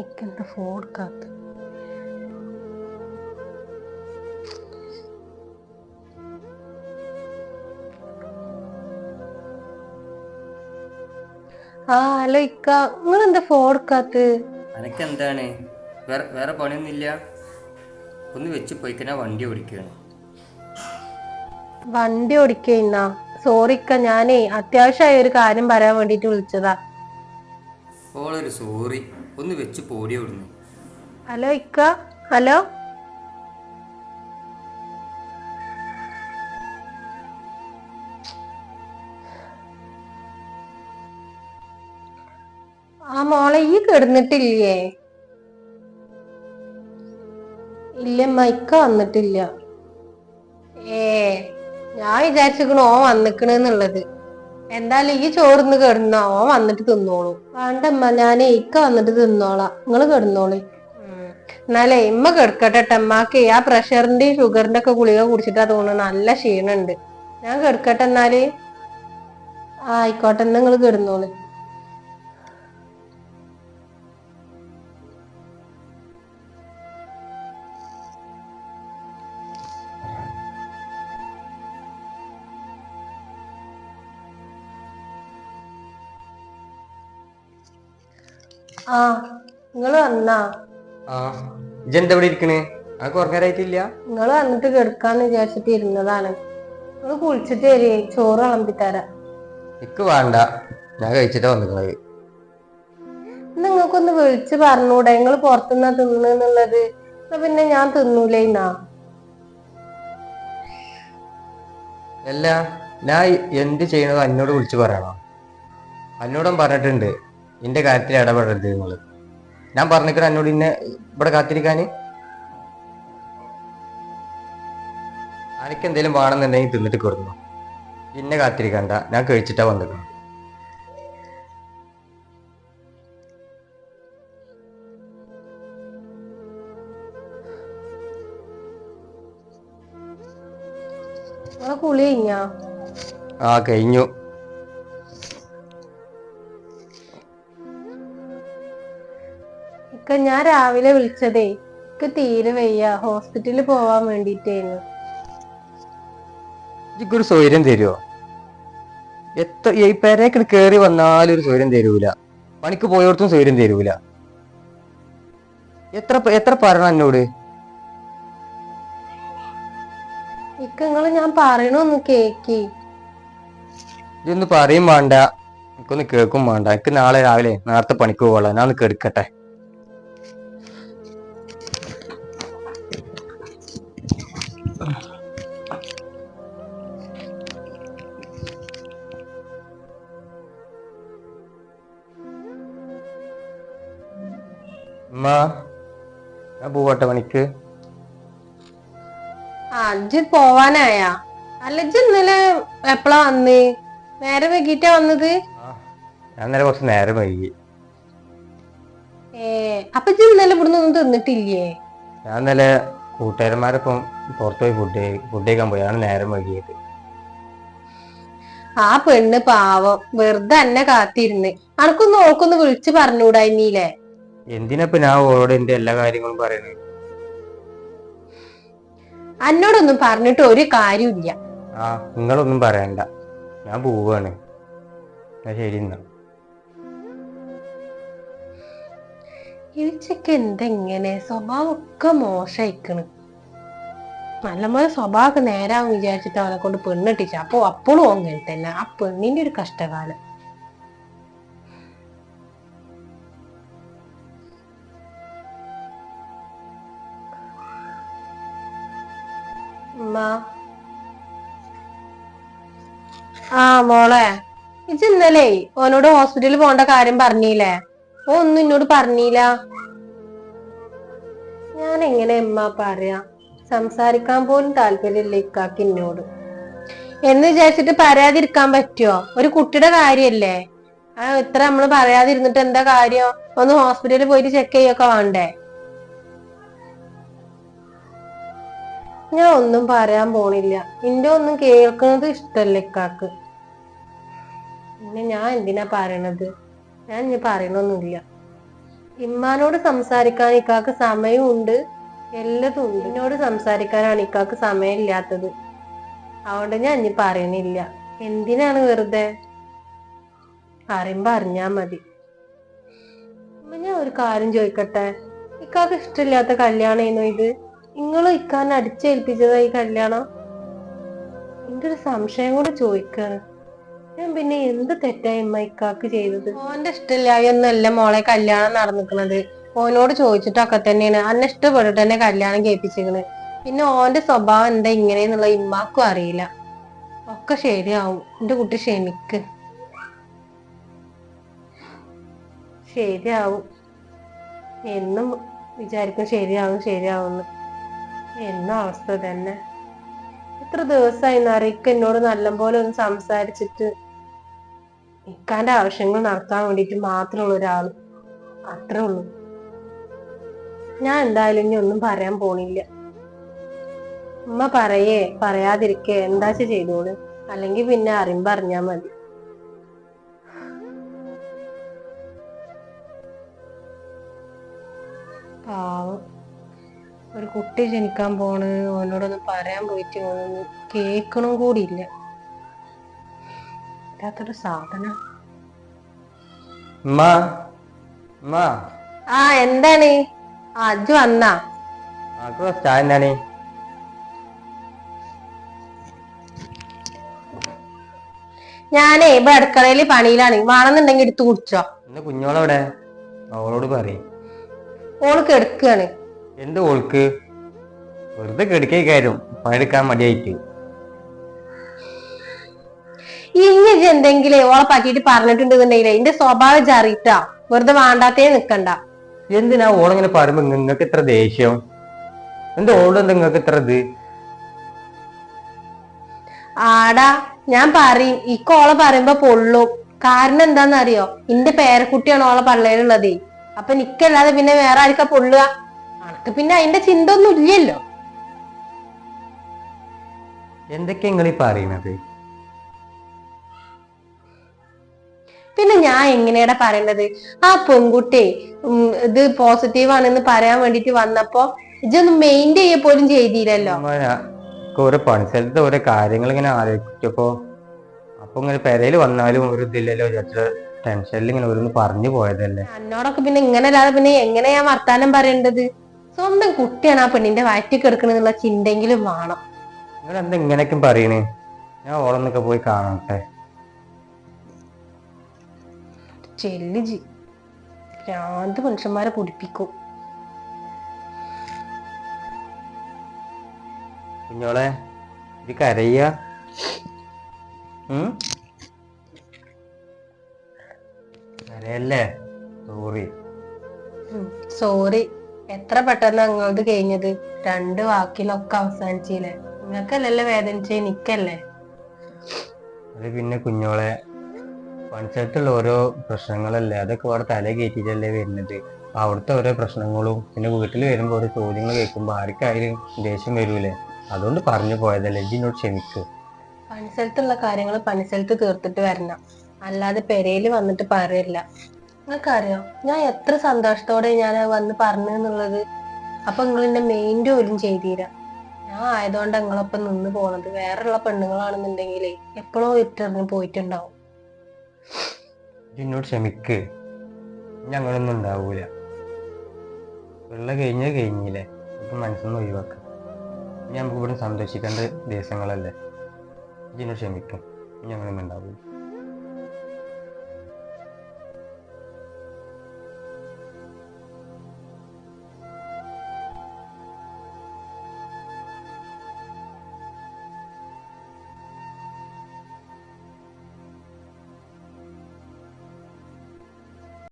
ഇക്കെന്താ phone voorkant. ആ hello ഇക്ക നിങ്ങൾ എന്താ ഫോർക്കാത്ത്? അനക്ക് എന്താണ് വേറെ വേറെ പണിയൊന്നുമില്ല? ഒന്ന് വെച്ച് പോയിക്കനാ വണ്ടി ഓടിക്കുകയാണ് വണ്ടി ഓടിക്കുന്ന സോറി ഇക്ക ഞാനേ അത്യാവശ്യമായ ഒരു കാര്യം പറയാൻ വേണ്ടിട്ട് വിളിച്ചതാ. ഓളൊരു സോറി. ഒന്ന് വെച്ച് പോടി ഓടുന്നു ഹലോ ഇക്ക. ഹലോ. ആ മോളെ ഈ കിടന്നിട്ടില്ലേ? ഇല്ല മൈക്ക വന്നിട്ടില്ല. ഏ ഞാൻ വിചാരിച്ചിരിക്കണു ഓ വന്നിക്കണെന്നുള്ളത് എന്തായാലും ഈ ചോറിന്ന് കിടന്നോ? വന്നിട്ട് തിന്നോളൂ. വേണ്ടമ്മ ഞാൻ ഇക്ക വന്നിട്ട് തിന്നോളാം. നിങ്ങൾ കിടന്നോളി. എന്നാലേ ഇമ്മ കിടക്കട്ടെ അമ്മയ്ക്ക് ആ പ്രഷറിന്റെയും ഷുഗറിന്റെ ഒക്കെ ഗുളിക കുടിച്ചിട്ടാ തോന്നുന്നു നല്ല ക്ഷീണുണ്ട്. ഞാൻ കിടക്കട്ടെ എന്നാൽ? ആയിക്കോട്ടെ നിങ്ങൾ കിടന്നോളി. ആ നിങ്ങൾ വന്നാ? ആ ഇജെന്താ ഇവിടെ ഇരിക്കണേ? ആ കുറഞ്ഞേരായിട്ടില്ല നിങ്ങൾ വന്നിട്ട് കിടക്കാന്ന് വിചാരിച്ചിട്ട് ഇരുന്നതാണ്. നിങ്ങൾ കുളിച്ചിട്ട് വരി ചോറ് വിളമ്പിത്തരാം. എനിക്ക് വേണ്ട. ഞാൻ കഴിച്ചിട്ടാ വന്നിക്കണത്. നിങ്ങൾക്കൊന്ന് വിളിച്ച് പറഞ്ഞൂടെ? നിങ്ങൾ പുറത്തുനിന്നാ തിന്നുന്നുള്ളത് പിന്നെ ഞാൻ തിന്നൂലേന്നാ? അല്ല ഞാൻ എന്ത് ചെയ്യണത് എന്നോട് വിളിച്ചു പറയണോ. എന്നോടും പറഞ്ഞിട്ടുണ്ട്. എന്റെ കാര്യത്തിൽ ഇടപെടരുത് നിങ്ങൾ. ഞാൻ പറഞ്ഞിട്ട് എന്നോട് ഇന്നെ ഇവിടെ കാത്തിരിക്കാന്. എനിക്ക് എന്തെങ്കിലും വേണമെന്നുണ്ടെങ്കിൽ തിന്നിട്ട് കൊടുക്കുന്നു പിന്നെ കാത്തിരിക്കണ്ട ഞാൻ കഴിച്ചിട്ടാ വന്നിട്ട് നിങ്ങളെ കുളി കഴിഞ്ഞാ? ആ കഴിഞ്ഞു. ഇക്ക ഞാൻ രാവിലെ വിളിച്ചതേ എനിക്ക് തീരെ വയ്യ ഹോസ്പിറ്റലിൽ പോവാൻ വേണ്ടിട്ടേനു ഒരു സൗകര്യം തരുമോ എത്ര ഈ പെരേക്ക് കേറി വന്നാലും ഒരു സൗകര്യം തരൂല. പണിക്ക് പോയോടത്തും സൗകര്യം തരൂല. എത്ര എത്ര പറയണം എന്നോട്? ഇക്ക നിങ്ങൾ ഞാൻ പറയണൊന്ന് കേക്കി. ഇതൊന്ന് പറയും വേണ്ട. എനിക്കൊന്ന് കേൾക്കും വേണ്ട. എനിക്ക് നാളെ രാവിലെ നേരത്തെ പണിക്ക് പോകാം ഞാൻ ഒന്ന് കെടുക്കട്ടെ. ഉമ്മ ഞാൻ പോവട്ടെ പണിക്ക്. ആ അജ്ജ് പോവാനായാ? അല്ല ഇജ്ജ് ഇന്നലെ എപ്പളാ വന്ന്? നേരെ വൈകിട്ടാ വന്നത്? ആ, ഞാൻ കുറച്ച് നേരം വൈകി. ഏ അപ്പൊ ഇജ്ജ് ഇന്നലെ ഇവിടുന്ന് ഒന്നും തിന്നിട്ടില്ലേ? ഞാൻ ഇന്നലെ കൂട്ടുകാരന്മാരൊപ്പം പുറത്തു പോയി ഫുഡ് ഫുഡ് കഴിക്കാൻ പോയി. ആണ് നേരം വൈകിയത്. ആ പെണ്ണ് പാവം. വെറുതെ എന്നെ കാത്തിരുന്ന്. അനക്കൊന്ന് ഓൾക്കൊന്ന് വിളിച്ചു പറഞ്ഞൂടായില്ലേ എന്തിനപ്പൊ ഞാൻ ഓളോട് എന്റെ എല്ലാ കാര്യങ്ങളും പറയുന്നത്? എന്നോടൊന്നും പറഞ്ഞിട്ട് ഒരു കാര്യമില്ല ആ നിങ്ങളൊന്നും പറയണ്ട. ഞാൻ പോവാണ്. ശരി എന്നാ. ഇവച്ചൊക്കെ എന്തെങ്ങനെ? സ്വഭാവം ഒക്കെ മോശയിക്കണ് നല്ലപോലെ സ്വഭാവമൊക്കെ നേരാവും വിചാരിച്ചിട്ട് അവനെ കൊണ്ട് പെണ്ണിട്ടിച്ച അപ്പൊ അപ്പോഴും അങ്ങനെ തന്നെ ആ പെണ്ണിന്റെ ഒരു കഷ്ടകാലം. ആ മോളെ. ഇത് ഇന്നലെ ഓനോട് ഹോസ്പിറ്റലിൽ പോണ്ട കാര്യം പറഞ്ഞില്ലേ? ഓ ഒന്നും എന്നോട് പറഞ്ഞില്ല. ഞാൻ എങ്ങനെ ഉമ്മ പറയാ? സംസാരിക്കാൻ പോലും താല്പര്യമില്ല ഇക്കാക്ക് എന്നോട് എന്ന് വിചാരിച്ചിട്ട് പറയാതിരിക്കാൻ പറ്റുമോ ഒരു കുട്ടിയുടെ കാര്യല്ലേ? ആ ഇത്ര നമ്മൾ പറയാതിരുന്നിട്ട് എന്താ കാര്യം? ഒന്ന് ഹോസ്പിറ്റലിൽ പോയിട്ട് ചെക്ക് ചെയ്യൊക്കെ വേണ്ടേ? ഞാൻ ഒന്നും പറയാൻ പോണില്ല. നിന്റെ ഒന്നും കേൾക്കുന്നത് ഇഷ്ടല്ല ഇക്കാക്ക്. പിന്നെ ഞാൻ എന്തിനാ പറയണത്? ഞാൻ ഇനി പറയണൊന്നുമില്ല. ഇമ്മാനോട് സംസാരിക്കാൻ ഇക്കാക്ക് സമയമുണ്ട്. എല്ലതും ഉണ്ട്. എന്നോട് സംസാരിക്കാനാണ് ഇക്കാക്ക് സമയമില്ലാത്തത്. അതുകൊണ്ട് ഞാൻ ഇനി പറയണില്ല. എന്തിനാണ് വെറുതെ? പറയുമ്പോ അറിഞ്ഞാ മതി. ഞാൻ ഒരു കാര്യം ചോദിക്കട്ടെ? ഇക്കാക്ക് ഇഷ്ടമില്ലാത്ത കല്യാണേനോ ഇത്? നിങ്ങളും ഇക്കാൻ അടിച്ചേൽപ്പിച്ചതാ ഈ കല്യാണം? എന്റെ ഒരു സംശയം കൂടെ ചോദിക്കാണ്. ഞാൻ പിന്നെ എന്ത് തെറ്റായി ഇമ്മ ഇക്കാക്ക് ചെയ്തത്? ഓന്റെ ഇഷ്ടമില്ലായൊന്നല്ല മോളെ കല്യാണം നടന്നിക്കണത്. ഓനോട് ചോദിച്ചിട്ടൊക്കെ തന്നെയാണ്. അന്നെ ഇഷ്ടപ്പെട്ടിട്ട് തന്നെ കല്യാണം കേൾപ്പിച്ചിരിക്കണ് പിന്നെ ഓന്റെ സ്വഭാവം എന്താ ഇങ്ങനെയെന്നുള്ള ഇമ്മാക്കും അറിയില്ല. ഒക്കെ ശരിയാവും. എന്റെ കുട്ടി ക്ഷമിക്ക്. ശരിയാവും. എന്നും വിചാരിക്കും ശരിയാവും ശരിയാവുന്ന്. എന്നും അവസ്ഥ തന്നെ? എത്ര ദിവസമായി നറിക്ക് എന്നോട് നല്ലപോലെ ഒന്ന് സംസാരിച്ചിട്ട് ഇക്കാന്റെ ആവശ്യങ്ങൾ നടത്താൻ വേണ്ടിയിട്ട് മാത്രമുള്ള ഒരാൾ അത്രേ ഉള്ളൂ. ഞാൻ എന്തായാലും ഇനി ഒന്നും പറയാൻ പോണില്ല. ഉമ്മ പറയേ പറയാതിരിക്കേ. എന്താ ചെയ്തോൾ അല്ലെങ്കിൽ പിന്നെ അറിയുമ്പോ അറിഞ്ഞാ മതി. പാവം. ഒരു കുട്ടി ജനിക്കാൻ പോണ് ഓനോടൊന്ന് പറയാൻ പോയിട്ട് ഓനൊന്ന് കേൾക്കണും കൂടിയില്ല. ഇല്ലാത്തൊരു സാധന. ആ എന്താണ്? അജു വന്നാ. ആക്കോ ചായ എന്താണ് ഞാനേ ഇപ്പൊ അടുക്കളയിൽ പണിയിലാണ്. വേണമെന്നുണ്ടെങ്കിൽ എടുത്തു കുടിച്ചോ. കുഞ്ഞോളെവിടെ? അവളോട് പറയും. ഓൾ കെടുക്കാണ്. എന്ത് ഓൾക്ക് വെറുതെ കെടുക്കേ കാര്യം പണിയെടുക്കാൻ മടിയായിട്ട്. ഇനി എന്തെങ്കിലും ഓളെ പറ്റിയിട്ട് പറഞ്ഞിട്ടുണ്ടെന്നുണ്ടെങ്കിലേ എന്റെ സ്വഭാവം ഇജ്ജ് അറിയിട്ടാ. വെറുതെ വേണ്ടാത്തേ നിക്കണ്ട. എന്തിനാ ഓളിങ്ങനെ പറയുമ്പോ നിങ്ങൾക്ക് ഇത്ര ദേഷ്യം? എന്താ ഓളെന്താ നിങ്ങൾക്ക് ഇത്ര ഇത്? ആടാ ഞാൻ പറയും ഈ ഓളെ പറയുമ്പോ പൊള്ളും. കാരണം എന്താന്നറിയോ? ഇന്റെ പേരക്കുട്ടിയാണ് ഓളെ പള്ളേലുള്ളത്. അപ്പൊ നിക്കല്ലാതെ പിന്നെ വേറെ ആർക്കാ പൊള്ളുക? അനക്ക് പിന്നെ അതിന്റെ ചിന്ത ഒന്നും ഇല്ലല്ലോ. എന്തൊക്കെ നിങ്ങൾ ഈ പറയുന്നത് പിന്നെ ഞാൻ എങ്ങനെയാടാ പറയുന്നത് ആ പെൺകുട്ടി ഇത് പോസിറ്റീവ് ആണെന്ന് പറയാൻ വേണ്ടിട്ട് വന്നപ്പോ ഇതൊന്ന് മെയിൻഡ് ചെയ്യ പോലും ചെയ്തില്ലല്ലോ. ഓരോ പണിസ്ഥലത്ത് ഓരോ കാര്യങ്ങൾ ഇങ്ങനെ ആലോചിച്ചപ്പോ അപ്പൊ ഇങ്ങനെ പെരയിൽ വന്നാലും ഒരു ഇതില്ലല്ലോ വിചാരിച്ച ടെൻഷനിൽ ഇങ്ങനെ ഓരോന്ന് പറഞ്ഞു പോയതല്ലേ. എന്നോടൊക്കെ പിന്നെ ഇങ്ങനെ അല്ലാതെ പിന്നെ എങ്ങനെയാ ഞാൻ വർത്താനം പറയേണ്ടത്? സ്വന്തം കുട്ടിയാണ് ആ പെണ്ണിന്റെ വയറ്റിൽ കിടക്കണെന്നുള്ള ചിന്തെങ്കിലും വേണം. നിങ്ങൾ എന്താ ഇങ്ങനെയൊക്കെ പറയണേ? ഞാൻ ഓളൊന്നൊക്കെ പോയി കാണട്ടെ. ചെല്ലിജി ഭ്രാന്ത് മനുഷ്യന്മാരെ കുടിപ്പിക്കും കുഞ്ഞോളെ ഇത് കരയ്യ? കരയല്ലേ? സോറി സോറി എത്ര പെട്ടെന്ന് അങ്ങോട്ട് കഴിഞ്ഞത്? രണ്ട് വാക്കിലൊക്കെ അവസാനിച്ചില്ലേ? നിങ്ങൾക്കല്ലല്ലോ വേദനിച്ച എനിക്കല്ലേ? അത് പിന്നെ കുഞ്ഞോളെ പഞ്ചായത്തുള്ള ഓരോ പ്രശ്നങ്ങളല്ലേ? അതൊക്കെ അവിടെ തല കയറ്റിട്ടല്ലേ വരുന്നത്. അവിടുത്തെ ഓരോ പ്രശ്നങ്ങളും പിന്നെ വീട്ടിൽ വരുമ്പോൾ ഓരോ ചോദ്യങ്ങൾ കേൾക്കുമ്പോൾ ആർക്കായാലും ദേഷ്യം വരൂലേ അതുകൊണ്ട് പറഞ്ഞു പോയതല്ലേ. ഇതിനോട് ക്ഷമിക്ക്. പണിസ്ഥലത്തുള്ള കാര്യങ്ങൾ പണിസ്ഥലത്ത് തീർത്തിട്ട് വരണം. അല്ലാതെ പെരയിൽ വന്നിട്ട് പറയില്ല. നിങ്ങൾക്കറിയോ? ഞാൻ എത്ര സന്തോഷത്തോടെ ഞാൻ വന്ന് പറഞ്ഞു എന്നുള്ളത്. അപ്പൊ നിങ്ങൾ എന്നെ മെയിൻ പോലും ചെയ്തീരാ ഞാൻ ആയതുകൊണ്ട് നിങ്ങളൊപ്പം നിന്ന് പോണത് വേറെയുള്ള പെണ്ണുങ്ങളാണെന്നുണ്ടെങ്കിലേ എപ്പോഴോ ഇട്ടെറിഞ്ഞ് പോയിട്ടുണ്ടാവും. എന്നോട് ക്ഷമിക്ക്. ഞങ്ങളൊന്നും ഉണ്ടാവൂല. വെള്ള കഴിഞ്ഞ കഴിഞ്ഞില്ലേ? നമുക്ക് മനസ്സൊന്നും ഒഴിവാക്കാം. ഞാൻ ഇവിടെ സന്തോഷിക്കേണ്ട ദിവസങ്ങളല്ലേ? ഇതിനോട് ക്ഷമിക്കും. ഞങ്ങളൊന്നും ഉണ്ടാവൂല.